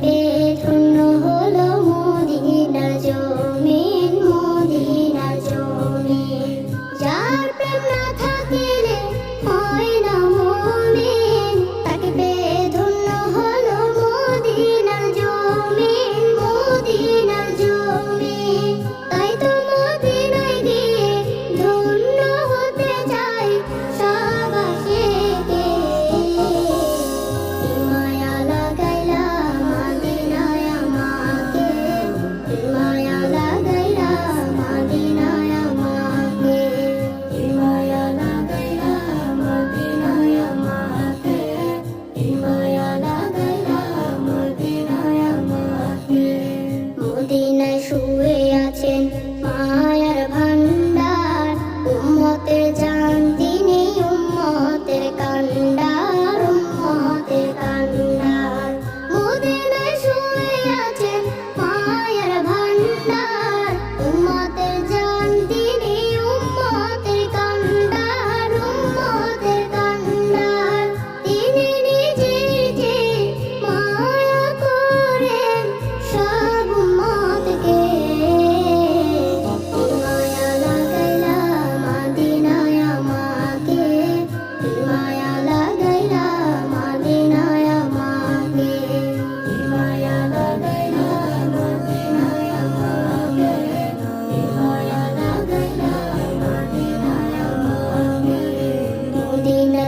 Be. আছেন মায়ার ভান্ডার উম্মতের